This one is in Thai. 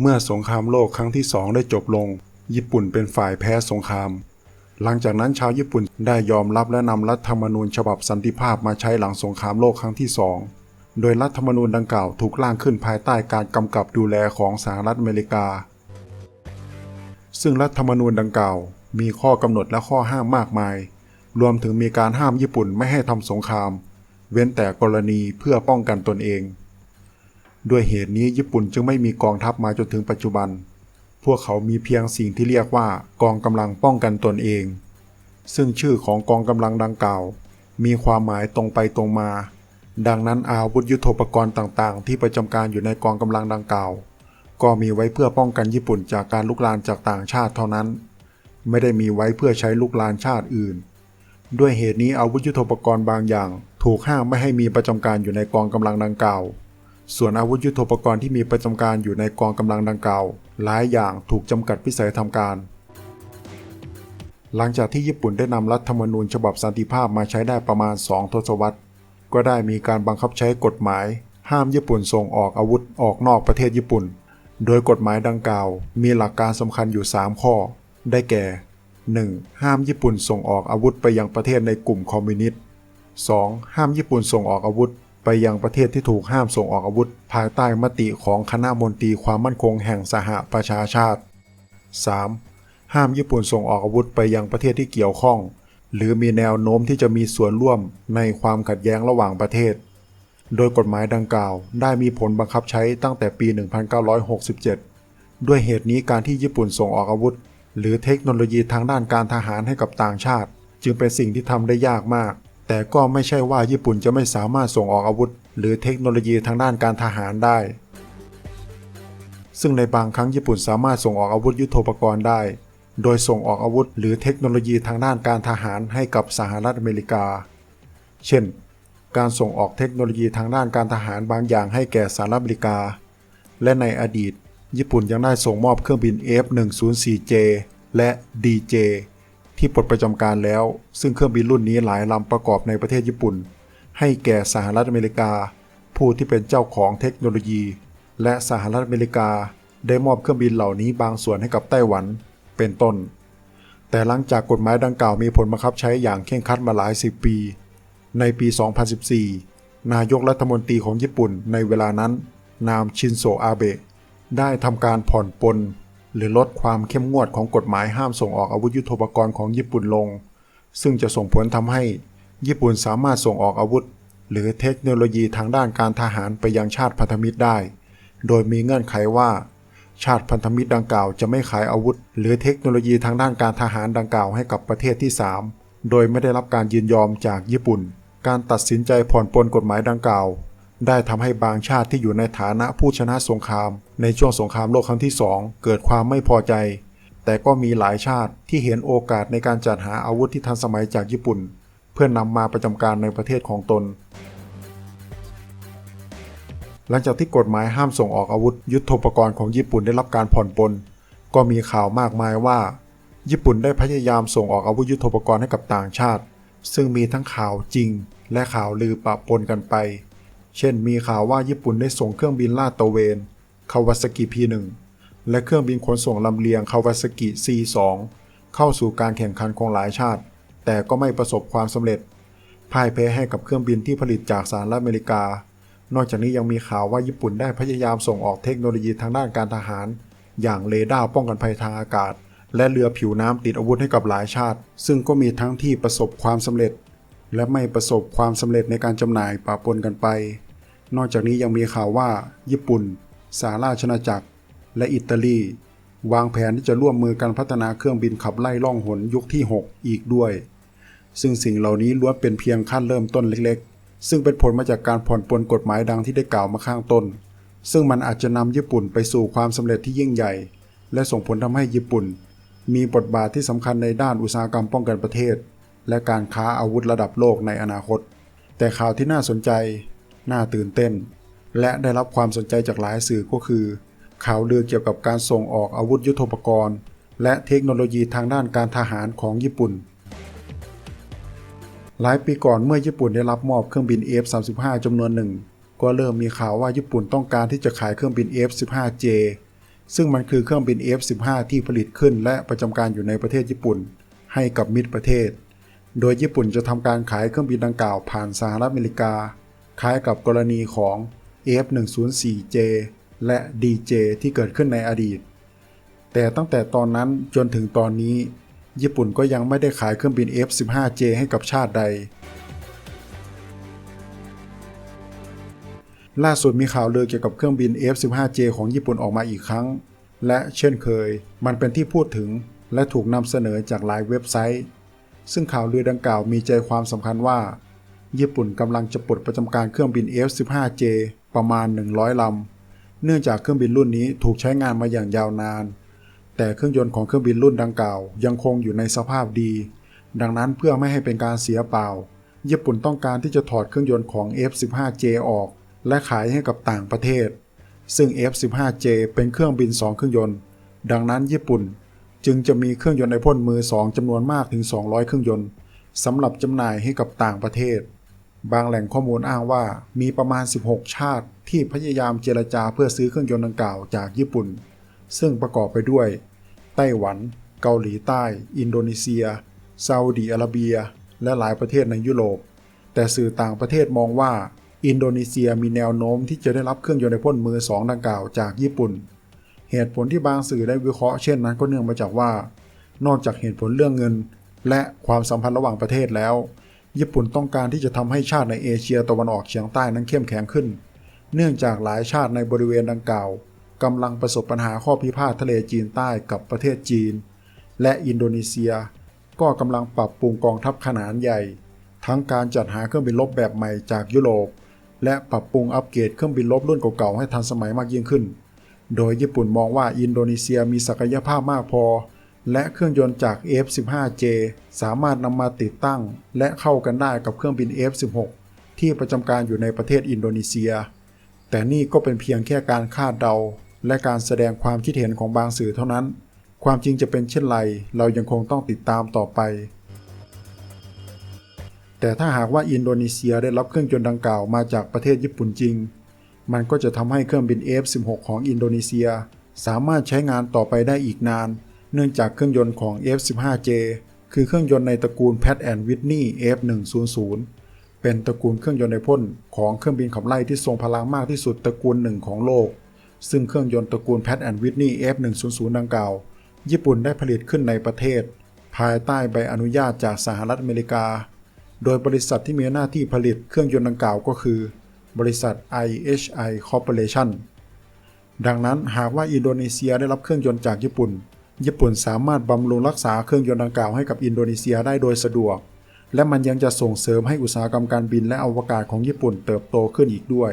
เมื่อสงครามโลกครั้งที่สองได้จบลง ญี่ปุ่นเป็นฝ่ายแพ้สงคราม หลังจากนั้นชาวญี่ปุ่นได้ยอมรับและนำรัฐธรรมนูญฉบับสันติภาพมาใช้หลังสงครามโลกครั้งที่สองโดยรัฐธรรมนูญดังกล่าวถูกร่างขึ้นภายใต้การกำกับดูแลของสหรัฐอเมริกา ซึ่งรัฐธรรมนูญดังกล่าว มีข้อกำหนดและข้อห้ามมากมาย รวมถึงมีการห้ามญี่ปุ่นไม่ให้ทำสงคราม เว้นแต่กรณีเพื่อป้องกันตนเอง ด้วยเหตุนี้ญี่ปุ่นจึงไม่มีกองทัพมาจนถึงปัจจุบัน พวกเขามีเพียงสิ่งที่เรียกว่ากองกำลังป้องกันตนเอง ซึ่งชื่อของกองกำลังดังกล่าว มีความหมายตรงไปตรงมา ดังนั้นอาวุธยุโทโธปกรณ์ต่างๆ ที่ประจำการอยู่ในกองกำลังดังกล่าว ก็มีไว้เพื่อป้องกันญี่ปุ่นจากการลุกลานจากต่างชาติเท่านั้น ไม่ได้มีไว้เพื่อใช้ลุกลานชาติอื่น ด้วยเหตุนี้อาวุธยุทโธปกรณ์บางอย่าง ถูกห้ามไม่ให้มีประจำการอยู่ในกองกำลังดังกล่าว ส่วนอาวุธยุทโธปกรณ์ที่มีประจำการอยู่ในกองกำลังดังกล่าว หลายอย่างถูกจำกัดวิสัยทำการ หลังจากที่ญี่ปุ่นได้นำรัฐธรรมนูญฉบับสันติภาพมาใช้ได้ประมาณ 2 ทศวรรษ ก็ได้มีการบังคับใช้กฎหมาย ห้ามญี่ปุ่นส่งออกอาวุธออกนอกประเทศญี่ปุ่น โดยกฎหมายดังกล่าว มีหลักการสำคัญอยู่ 3 ข้อ ได้แก่ 1. ห้ามญี่ปุ่นส่งออกอาวุธไปยังประเทศในกลุ่มคอมมิวนิสต์ 2. ห้ามญี่ปุ่นส่งออกอาวุธ ไปยังประเทศที่ถูกห้ามส่งออกอาวุธ ภายใต้มติของคณะมนตรีความมั่นคงแห่งสหประชาชาติ 3. ห้ามญี่ปุ่นส่งออกอาวุธไปยังประเทศที่เกี่ยวข้อง หรือมีแนวโน้มที่จะมีส่วนร่วมในความขัดแย้งระหว่างประเทศ โดยกฎหมายดังกล่าว ได้มีผลบังคับใช้ตั้งแต่ปี 1967 ด้วยเหตุนี้การที่ญี่ปุ่นส่งออกอาวุธ หรือเทคโนโลยีทางด้านการทหารให้กับต่างชาติ จึงเป็นสิ่งที่ทำได้ยากมาก แต่ก็ไม่ใช่ว่าญี่ปุ่นจะไม่สามารถส่งออกอาวุธ หรือเทคโนโลยีทางด้านการทหารได้ ซึ่งในบางครั้งญี่ปุ่นสามารถส่งออกอาวุธยุโทโธปกรณ์ได้ โดยส่งออกอาวุธ หรือเทคโนโลยีทางด้านการทหารให้กับสหรัฐอเมริกา เช่น การส่งออกเทคโนโลยีทางด้านการทหารบางอย่างให้แก่สหรัฐอเมริกา และในอดีต ญี่ปุ่นยังได้ส่งมอบเครื่องบิน F-104J และ DJ ที่ปลดประจำการแล้ว ซึ่งเครื่องบินรุ่นนี้หลายลำประกอบในประเทศญี่ปุ่น ให้แก่สหรัฐอเมริกา ผู้ที่เป็นเจ้าของเทคโนโลยี และสหรัฐอเมริกาได้มอบเครื่องบินเหล่านี้บางส่วนให้กับไต้หวันเป็นต้น แต่หลังจากกฎหมายดังกล่าวมีผลบังคับใช้อย่างเคร่งครัดมาหลายสิบปี ในปี 2014 นายกรัฐมนตรีของญี่ปุ่นในเวลานั้น นามชินโซอาเบะได้ทำการผ่อนปลน หรือลดความเข้มงวดของกฎหมายห้ามส่งออกอาวุธยุโทโธปกรณ์ของญี่ปุ่นลง ซึ่งจะส่งผลทำให้ญี่ปุ่นสามารถส่งออกอาวุธ หรือเทคโนโลยีทางด้านการทหารไปยังชาติพันธมิตรได้ โดยมีเงื่อนไขว่า ชาติพันธมิตรดังกล่าวจะไม่ขายอาวุธ หรือเทคโนโลยีทางด้านการทหารดังกล่าวให้กับประเทศที่ 3 โดยไม่ได้รับการยินยอมจากญี่ปุ่น การตัดสินใจผ่อนปลนกฎหมายดังกล่าว ได้ทำให้บางชาติที่อยู่ในฐานะผู้ชนะสงคราม ในช่วงสงครามโลกครั้งที่สองเกิดความไม่พอใจ แต่ก็มีหลายชาติที่เห็นโอกาสในการจัดหาอาวุธที่ทันสมัยจากญี่ปุ่น เพื่อนำมาประจำการในประเทศของตน หลังจากที่กฎหมายห้ามส่งออกอาวุธยุทโธปกรณ์ของญี่ปุ่นได้รับการผ่อนปลนก็มีข่าวมากมายว่า ญี่ปุ่นได้พยายามส่งออกอาวุธยุทโธปกรณ์ให้กับต่างชาติ ซึ่งมีทั้งข่าวจริงและข่าวลือปะปนกันไป เช่นมีข่าวว่าญี่ปุ่นได้ส่งเครื่องบินลาดตระเวนคาวาซากิ P1 และเครื่องบินขนส่งลำเลียงคาวาซากิ C2 เข้าสู่การแข่งขันของหลายชาติ แต่ก็ไม่ประสบความสำเร็จพ่ายแพ้ให้กับเครื่องบินที่ผลิตจากสหรัฐอเมริกา นอกจากนี้ยังมีข่าวว่าญี่ปุ่นได้พยายามส่งออกเทคโนโลยีทางด้านการทหาร อย่างเรดาร์ป้องกันภัยทางอากาศ และเรือผิวน้ำติดอาวุธให้กับหลายชาติ ซึ่งก็มีทั้งที่ประสบความสำเร็จ และไม่ประสบความสำเร็จในการจำหน่ายปะปนกันไป นอกจากนี้ยังมีข่าวว่า ญี่ปุ่นสหราชอาณาจักร และอิตาลี วางแผนที่จะร่วมมือกันพัฒนาเครื่องบินขับไล่ล่องหนยุคที่ 6 อีกด้วย ซึ่งสิ่งเหล่านี้ล้วนเป็นเพียงขั้นเริ่มต้นเล็กๆ ซึ่งเป็นผลมาจากการผ่อนปลนกฎหมายดังที่ได้กล่าวมาข้างต้น ซึ่งมันอาจจะนำญี่ปุ่นไปสู่ความสำเร็จที่ยิ่งใหญ่ และส่งผลทำให้ญี่ปุ่น มีบทบาทที่สำคัญในด้านอุตสาหกรรมป้องกันประเทศ และการค้าอาวุธระดับโลกในอนาคต แต่ข่าวที่น่าสนใจ น่าตื่นเต้น และได้รับความสนใจจากหลายสื่อก็คือ ข่าวลือเกี่ยวกับการส่งออกอาวุธยุโทโธปกรณ์ และเทคโนโลยีทางด้านการทหารของญี่ปุ่น หลายปีก่อนเมื่อญี่ปุ่นได้รับมอบเครื่องบิน F-35 จำนวนหนึ่ง ก็เริ่มมีข่าวว่าญี่ปุ่นต้องการที่จะขายเครื่องบิน F-15J ซึ่งมันคือเครื่องบิน F-15 ที่ผลิตขึ้น และประจำการอยู่ในประเทศญี่ปุ่น ให้กับมิตรประเทศ โดยญี่ปุ่นจะทำการขายเครื่องบินดังกล่าวผ่านสหรัฐอเมริกา คล้ายกับกรณีของ F-104J และ DJ ที่เกิดขึ้นในอดีต แต่ตั้งแต่ตอนนั้นจนถึงตอนนี้ ญี่ปุ่นก็ยังไม่ได้ขายเครื่องบิน F-15J ให้กับชาติใด ล่าสุดมีข่าวลือเกี่ยวกับเครื่องบิน F-15J ของญี่ปุ่นออกมาอีกครั้ง และเช่นเคย มันเป็นที่พูดถึงและถูกนำเสนอจากหลายเว็บไซต์ ซึ่งข่าวลือดังกล่าวมีใจความสำคัญว่า ญี่ปุ่นกำลังจะปลดประจำการเครื่องบิน F-15J ประมาณ 100 ลำ เนื่องจากเครื่องบินรุ่นนี้ถูกใช้งานมาอย่างยาวนาน แต่เครื่องยนต์ของเครื่องบินรุ่นดังกล่าวยังคงอยู่ในสภาพดี ดังนั้นเพื่อไม่ให้เป็นการเสียเปล่า ญี่ปุ่นต้องการที่จะถอดเครื่องยนต์ของ F-15J ออก และขายให้กับต่างประเทศ ซึ่ง F-15J เป็นเครื่องบิน 2 เครื่องยนต์ ดังนั้นญี่ปุ่นจึงจะมีเครื่องยนต์ในพ่นมือ 2จำนวนมากถึง 200 เครื่องยนต์สำหรับจำหน่ายให้กับต่างประเทศ บางแหล่งข้อมูลอ้างว่ามีประมาณ 16 ชาติที่พยายามเจรจาเพื่อซื้อเครื่องยนต์ดังกล่าวจากญี่ปุ่น ซึ่งประกอบไปด้วย ไต้หวัน เกาหลีใต้ อินโดนีเซียซาอุดีอาระเบีย และหลายประเทศในยุโรป แต่สื่อต่างประเทศมองว่า อินโดนีเซียมีแนวโน้มที่จะได้รับเครื่องยนต์ในพ่นมือสองดังกล่าวจากญี่ปุ่น เหตุผลที่บางสื่อได้วิเคราะห์เช่นนั้นก็เนื่องมาจากว่า นอกจากเหตุผลเรื่องเงิน และความสัมพันธ์ระหว่างประเทศแล้ว ญี่ปุ่นต้องการที่จะทำให้ชาติในเอเชียตะวันออกเฉียงใต้นั้นเข้มแข็งขึ้น เนื่องจากหลายชาติในบริเวณดังกล่าวกำลังประสบปัญหาข้อพิพาททะเลจีนใต้กับประเทศจีน และอินโดนีเซีย ก็กำลังปรับปรุงกองทัพขนาดใหญ่ ทั้งการจัดหาเครื่องบินรบแบบใหม่จากยุโรป และปรับปรุงอัปเกรดเครื่องบินรบรุ่นเก่าๆให้ทันสมัยมากยิ่งขึ้น โดยญี่ปุ่นมองว่าอินโดนีเซียมีศักยภาพมากพอ และเครื่องยนต์จาก F-15J สามารถนำมาติดตั้ง และเข้ากันได้กับเครื่องบิน F-16 ที่ประจำการอยู่ในประเทศอินโดนีเซีย แต่นี่ก็เป็นเพียงแค่การคาดเดา และการแสดงความคิดเห็นของบางสื่อเท่านั้น ความจริงจะเป็นเช่นไร เรายังคงต้องติดตามต่อไป แต่ถ้าหากว่าอินโดนีเซียได้รับเครื่องยนต์ดังกล่าวมาจากประเทศญี่ปุ่นจริง มันก็จะทำให้เครื่องบิน F-16 ของอินโดนีเซีย สามารถใช้งานต่อไปได้อีกนาน เนื่องจากเครื่องยนต์ของ F-15J คือเครื่องยนต์ในตระกูล Pratt Whitney F100 เป็นตระกูลเครื่องยนต์ในพ่นของเครื่องบินขับไล่ที่ทรงพลังมากที่สุดตระกูลหนึ่งของโลก ซึ่งเครื่องยนต์ตระกูล Pratt Whitney F100 ดังกล่าว ญี่ปุ่นได้ผลิตขึ้นในประเทศ ภายใต้ใบอนุญาตจากสหรัฐอเมริกา โดยบริษัทที่มีหน้าที่ผลิตเครื่องยนต์ดังกล่าวก็คือ บริษัท IHI Corporation ดังนั้นหากว่าอินโดนีเซียได้รับเครื่องยนต์จากญี่ปุ่น ญี่ปุ่นสามารถบำรุงรักษาเครื่องยนต์ดังกล่าวให้กับอินโดนีเซียได้โดยสะดวก และมันยังจะส่งเสริมให้อุตสาหกรรมการบินและอวกาศของญี่ปุ่นเติบโตขึ้นอีกด้วย